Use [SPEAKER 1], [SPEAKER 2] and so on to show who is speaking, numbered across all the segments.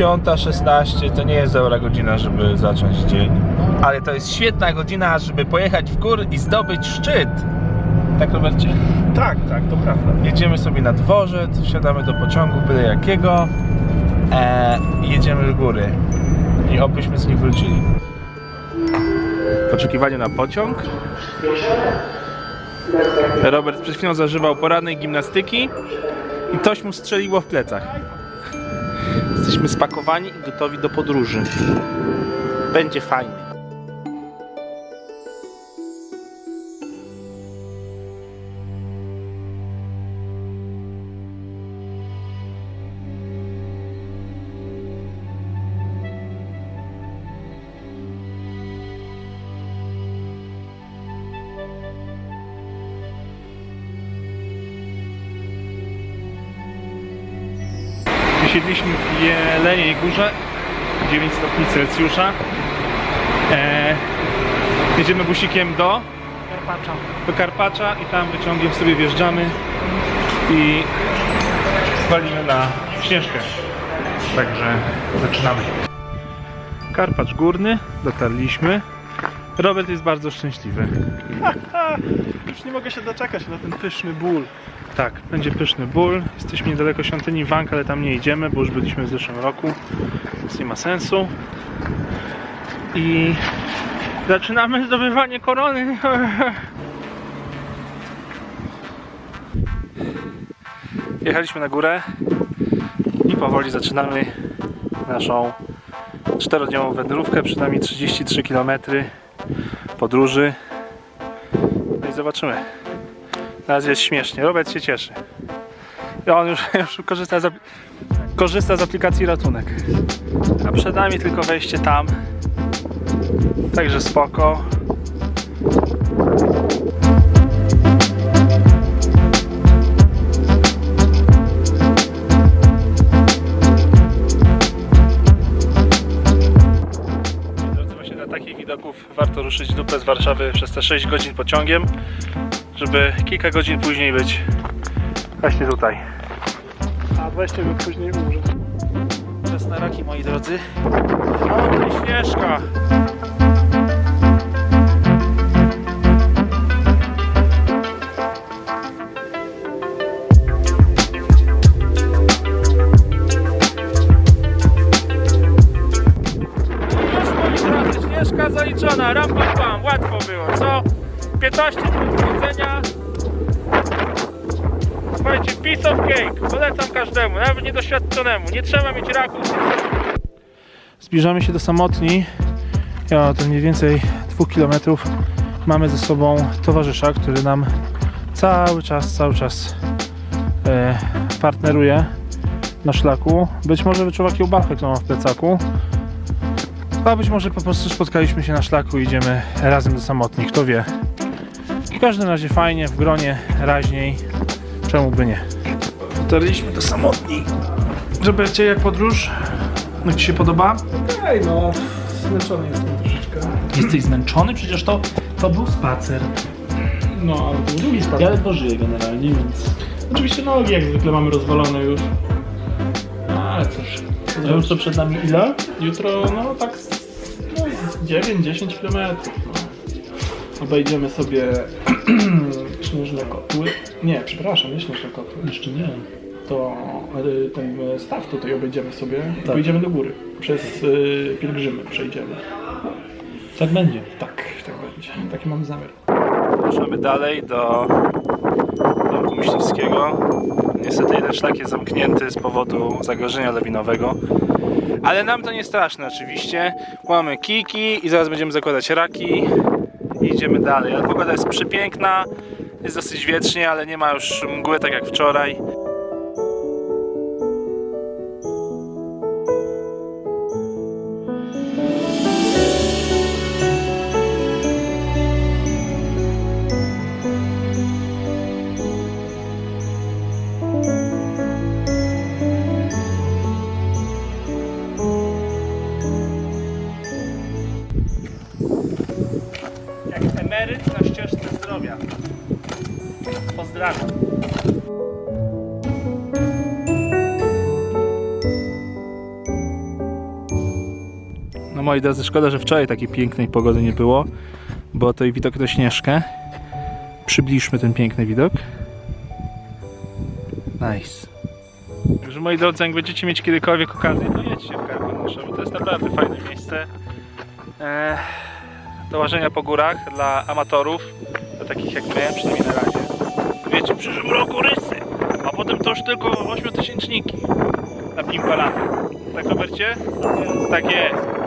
[SPEAKER 1] 5.16 to nie jest dobra godzina, żeby zacząć dzień. Ale to jest świetna godzina, żeby pojechać w gór i zdobyć szczyt. Tak, Robercie?
[SPEAKER 2] Tak, tak, to prawda.
[SPEAKER 1] Jedziemy sobie na dworzec, wsiadamy do pociągu byle jakiego e, i jedziemy w góry. I obyśmy z nich wrócili. W oczekiwaniu na pociąg. Robert przed chwilą zażywał porannej gimnastyki i coś mu strzeliło w plecach. Jesteśmy spakowani i gotowi do podróży. Będzie fajnie.
[SPEAKER 2] Wysiedliśmy w Jeleniej Górze, 9 stopni Celsjusza. E, jedziemy busikiem do Karpacza. do Karpacza i tam wyciągiem sobie wjeżdżamy i walimy na Śnieżkę. Także zaczynamy. Karpacz Górny, dotarliśmy. Robert jest bardzo szczęśliwy.
[SPEAKER 3] Już nie mogę się doczekać na ten pyszny ból.
[SPEAKER 2] Tak, będzie pyszny ból. Jesteśmy niedaleko świątyni Wank, ale tam nie idziemy, bo już byliśmy w zeszłym roku, więc nie ma sensu. I zaczynamy zdobywanie korony. Jechaliśmy na górę i powoli zaczynamy naszą czterodniową wędrówkę, przynajmniej 33 km podróży. No i zobaczymy. Razie jest śmiesznie. Robert się cieszy. I on już, już korzysta, z, korzysta z aplikacji ratunek. A przed nami tylko wejście tam. Także spoko. Widoków warto ruszyć dupę z Warszawy przez te 6 godzin pociągiem żeby kilka godzin później być właśnie tutaj.
[SPEAKER 3] A 20 minut później umrze.
[SPEAKER 2] Czas na raki, moi drodzy. O, to śnieżka! Nawet niedoświadczonemu, nie trzeba mieć raków. Zbliżamy się do samotni. Ja od mniej więcej 2 km mamy ze sobą towarzysza, który nam cały czas, cały czas e, partneruje na szlaku. Być może wyczuwa kiełbachę, którą mam w plecaku. A być może po prostu spotkaliśmy się na szlaku i idziemy razem do samotni, kto wie. W każdym razie fajnie, w gronie, raźniej. Czemu by nie? Dotarliśmy do samotni. Robercie, jak podróż? Jak Ci się podoba?
[SPEAKER 3] Ej no, zmęczony jestem troszeczkę.
[SPEAKER 4] Jesteś zmęczony? Przecież to, to był spacer.
[SPEAKER 3] No, ale to był długi spacer.
[SPEAKER 4] Ja ledwo żyję generalnie, więc...
[SPEAKER 3] Oczywiście nogi jak zwykle mamy rozwalone już. No, ale cóż. co
[SPEAKER 4] A już to przed nami ile?
[SPEAKER 3] Jutro, no tak z, no, z 9-10 km. No. Obejdziemy sobie śnieżne kotły. Nie, przepraszam, nie śnieżne kotły.
[SPEAKER 4] Jeszcze nie.
[SPEAKER 3] To y, ten staw tutaj obejdziemy sobie i
[SPEAKER 4] Tak.
[SPEAKER 3] pójdziemy do góry. Przez y, pielgrzymy przejdziemy.
[SPEAKER 4] Tak będzie.
[SPEAKER 3] Tak, tak będzie. Taki mam zamiar.
[SPEAKER 2] Ruszamy dalej do domku myśliwskiego. Niestety jeden szlak jest zamknięty z powodu zagrożenia lawinowego. Ale nam to nie straszne oczywiście. Mamy kiki i zaraz będziemy zakładać raki. I idziemy dalej. Ale pogoda jest przepiękna. Jest dosyć wietrznie, ale nie ma już mgły tak jak wczoraj. Moi drodzy, szkoda, że wczoraj takiej pięknej pogody nie było, bo to i widok na Śnieżkę. Przybliżmy ten piękny widok. Nice. Także moi drodzy, jak będziecie mieć kiedykolwiek okazję, to jedźcie w Karkonosze, bo to jest naprawdę fajne miejsce e, do łażenia po górach dla amatorów, dla takich jak my, przynajmniej na razie. Wiecie, w przyszłym roku rysy, a potem to już tylko ośmiotysięczniki na pimpalata. Tak, Robercie? Tak jest.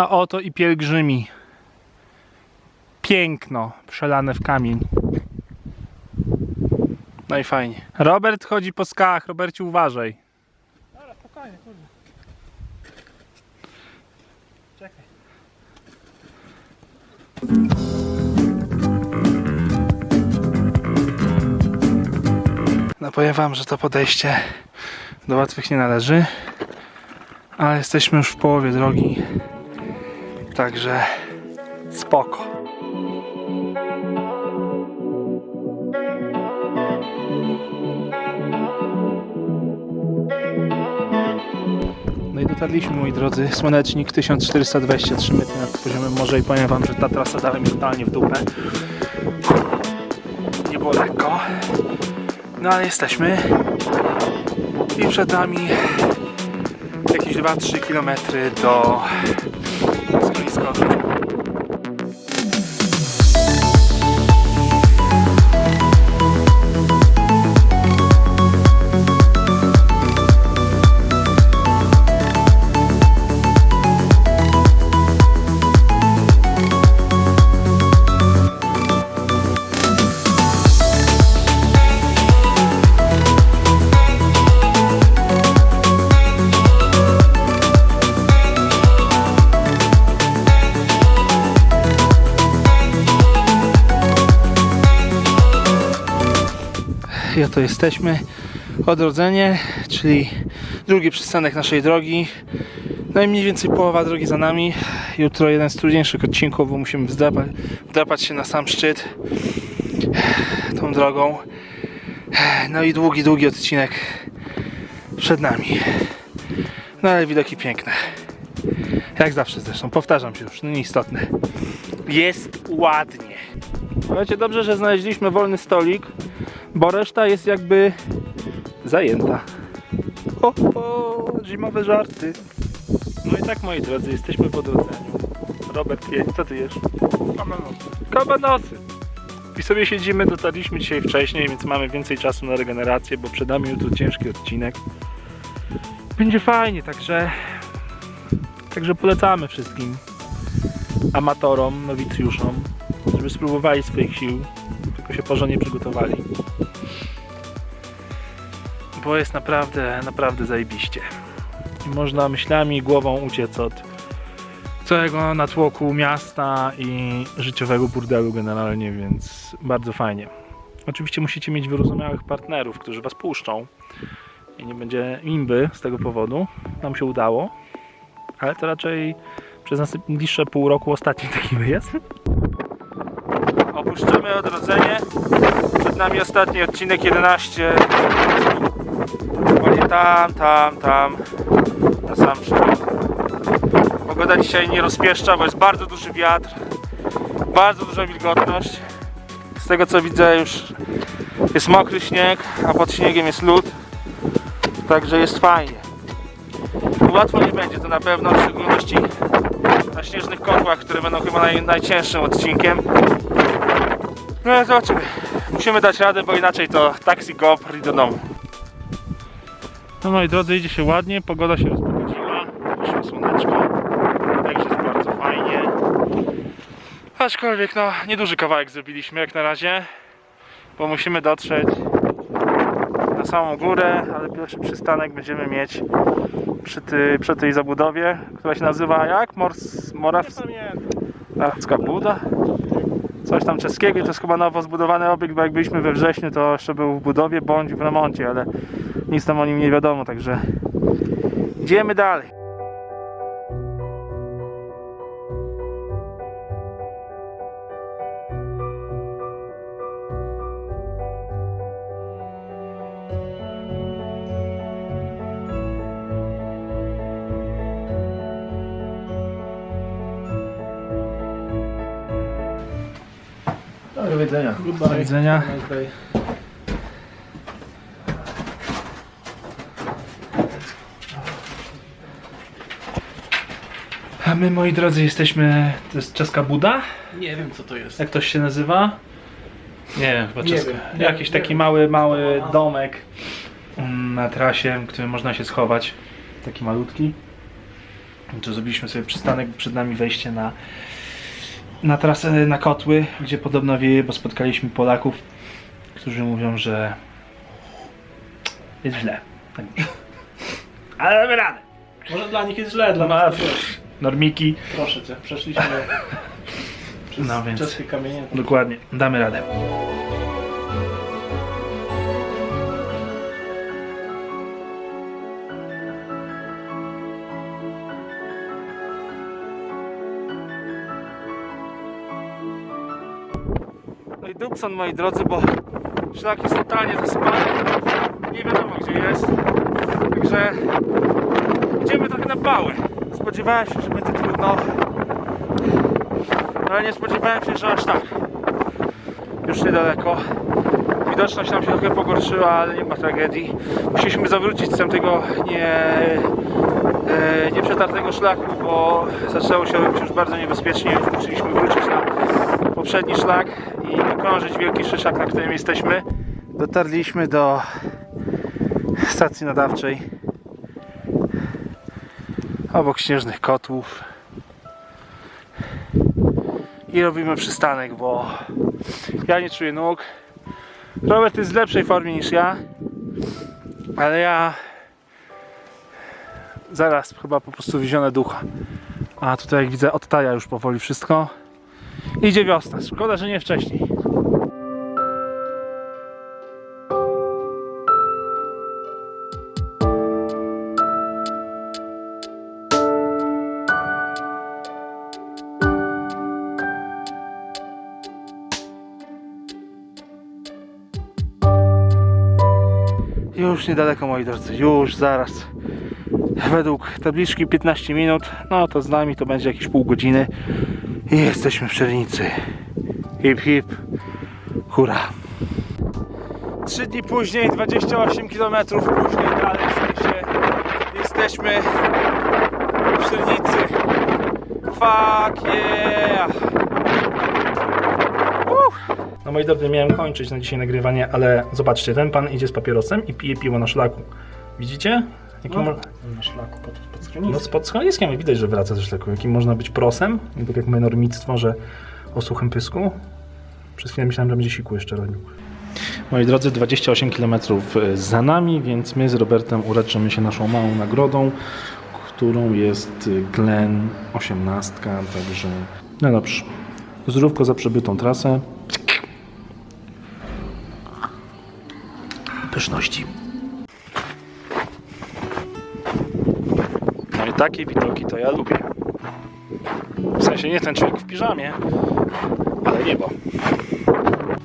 [SPEAKER 2] A oto i pielgrzymi. Piękno, przelane w kamień. No i fajnie. Robert chodzi po skałach. Robercie, uważaj.
[SPEAKER 3] Dobra, spokojnie, kurde. Czekaj.
[SPEAKER 2] No powiem wam, że to podejście do łatwych nie należy. Ale jesteśmy już w połowie drogi. Także spoko. No i dotarliśmy moi drodzy, słonecznik 1423 metry nad poziomem morza i powiem wam, że ta trasa dała mi totalnie w dupę. Nie było lekko. No ale jesteśmy. I przed nami jakieś 2-3 km do descanso. I oto jesteśmy. Odrodzenie, czyli drugi przystanek naszej drogi. No i mniej więcej połowa drogi za nami. Jutro jeden z trudniejszych odcinków, bo musimy wdrapać, wdrapać się na sam szczyt tą drogą. No i długi, długi odcinek przed nami. No ale widoki piękne. Jak zawsze zresztą, powtarzam się już, no nieistotne. Jest ładnie. Słuchajcie, dobrze, że znaleźliśmy wolny stolik, bo reszta jest jakby zajęta. Ho, ho, zimowe żarty. No i tak, moi drodzy, jesteśmy w odrodzeniu. Robert co ty jesz? Kabanosy. Kabanosy. I sobie siedzimy, dotarliśmy dzisiaj wcześniej, więc mamy więcej czasu na regenerację, bo przed nami jutro ciężki odcinek. Będzie fajnie, także także polecamy wszystkim amatorom, nowicjuszom, żeby spróbowali swoich sił, tylko się porządnie przygotowali. Bo jest naprawdę, naprawdę zajebiście. I można myślami i głową uciec od całego natłoku miasta i życiowego burdelu generalnie, więc bardzo fajnie. Oczywiście musicie mieć wyrozumiałych partnerów, którzy was puszczą i nie będzie imby z tego powodu. Nam się udało, ale to raczej przez najbliższe pół roku ostatni taki wyjazd. Opuszczamy odrodzenie. Przed nami ostatni odcinek 11. Dokładnie tam, tam, tam. Na sam szczyt. Pogoda dzisiaj nie rozpieszcza, bo jest bardzo duży wiatr. Bardzo duża wilgotność. Z tego co widzę już jest mokry śnieg, a pod śniegiem jest lód. Także jest fajnie. Łatwo nie będzie to na pewno, w szczególności na śnieżnych kotłach, które będą chyba naj, najcięższym odcinkiem. No ale zobaczymy. Musimy dać radę, bo inaczej to taksi GoPro i do domu. No moi drodzy, idzie się ładnie, pogoda się rozpogodziła, wyszło słoneczko, także jest bardzo fajnie. Aczkolwiek no, nieduży kawałek zrobiliśmy jak na razie, bo musimy dotrzeć na samą górę, ale pierwszy przystanek będziemy mieć przy, ty, przy tej zabudowie, która się nazywa jak? Mors, Moraws... Arabska Buda? Coś tam czeskiego i to jest chyba nowo zbudowany obiekt, bo jak byliśmy we wrześniu to jeszcze był w budowie bądź w remoncie, ale nic tam o nim nie wiadomo, także idziemy dalej.
[SPEAKER 1] Widzenia.
[SPEAKER 2] Do widzenia. A my, moi drodzy, jesteśmy. To jest czeska Buda?
[SPEAKER 3] Nie wiem co to jest.
[SPEAKER 2] Jak to się nazywa? Nie wiem, chyba
[SPEAKER 3] Nie
[SPEAKER 2] czeska.
[SPEAKER 3] wiem,
[SPEAKER 2] Jakiś
[SPEAKER 3] wiem,
[SPEAKER 2] taki
[SPEAKER 3] nie
[SPEAKER 2] mały, mały domek mm, na trasie, w którym można się schować. Taki malutki. Tu zrobiliśmy sobie przystanek, przed nami wejście na, na trasę na kotły, gdzie podobno wieje, bo spotkaliśmy Polaków, którzy mówią, że jest źle. Tak. Ale damy radę.
[SPEAKER 3] Może dla nich jest źle, dla
[SPEAKER 2] No,
[SPEAKER 3] nas wiesz.
[SPEAKER 2] Normiki.
[SPEAKER 3] Proszę cię, przeszliśmy przez
[SPEAKER 2] No więc.
[SPEAKER 3] kamienie.
[SPEAKER 2] Dokładnie, damy radę. No Dubson, moi drodzy, bo szlak jest totalnie zasypany. Nie wiadomo gdzie jest. Także idziemy trochę na pałę. Spodziewałem się, że będzie trudno. Ale nie spodziewałem się, że aż tak. Już niedaleko. Widoczność nam się trochę pogorszyła, ale nie ma tragedii. Musieliśmy zawrócić z tamtego nie, e, nieprzetartego szlaku, bo zaczęło się już bardzo niebezpiecznie. Już musieliśmy wrócić na poprzedni szlak okrążyć wielki szyszak, na którym jesteśmy. Dotarliśmy do stacji nadawczej obok śnieżnych kotłów i robimy przystanek, bo ja nie czuję nóg. Robert jest w lepszej formie niż ja, ale ja zaraz chyba po prostu wziąłem ducha. A tutaj jak widzę odtaja już powoli wszystko. Idzie wiosna, szkoda, że nie wcześniej. Już niedaleko moi drodzy, już zaraz. Według tabliczki 15 minut, no to z nami to będzie jakieś pół godziny i jesteśmy w Szernicy. Hip hip, hura. Trzy dni później, 28 km później dalej w sensie jesteśmy w Szernicy. Fuck yeah! No moi drodzy, miałem kończyć na dzisiaj nagrywanie, ale zobaczcie, ten pan idzie z papierosem i pije piwo na szlaku. Widzicie? Jaki
[SPEAKER 3] No.
[SPEAKER 2] mo-
[SPEAKER 3] Na szlaku pod, pod
[SPEAKER 2] no
[SPEAKER 3] schroniskiem.
[SPEAKER 2] spod schroniskiem widać, że wraca ze szlaku. Jakim można być prosem, i tak jak moje normictwo, że o suchym pysku. Przez chwilę myślałem, że będzie siku jeszcze robił. Moi drodzy, 28 km za nami, więc my z Robertem uleczymy się naszą małą nagrodą, którą jest Glen 18, także no dobrze. Zdrówko za przebytą trasę. No i takie widoki to ja lubię. W sensie nie ten człowiek w piżamie, ale niebo.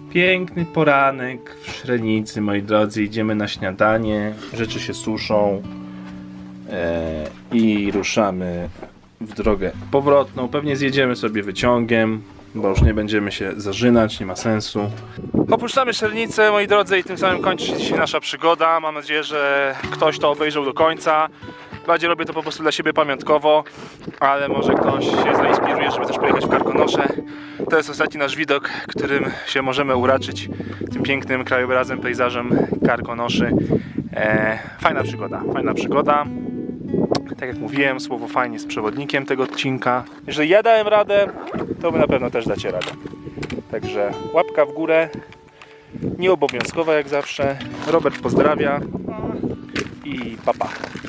[SPEAKER 2] Piękny poranek w Szrenicy, moi drodzy. Idziemy na śniadanie, rzeczy się suszą e, i ruszamy w drogę powrotną. Pewnie zjedziemy sobie wyciągiem, bo już nie będziemy się zażynać, nie ma sensu. Opuszczamy Szernicę, moi drodzy, i tym samym kończy się dzisiaj nasza przygoda. Mam nadzieję, że ktoś to obejrzał do końca. Bardziej robię to po prostu dla siebie pamiątkowo, ale może ktoś się zainspiruje, żeby też pojechać w Karkonosze. To jest ostatni nasz widok, którym się możemy uraczyć tym pięknym krajobrazem, pejzażem Karkonoszy. E, fajna przygoda, fajna przygoda. Tak jak mówiłem, słowo fajnie z przewodnikiem tego odcinka. Jeżeli ja dałem radę, to wy na pewno też dacie radę. Także łapka w górę, nieobowiązkowa jak zawsze. Robert pozdrawia i papa. Pa.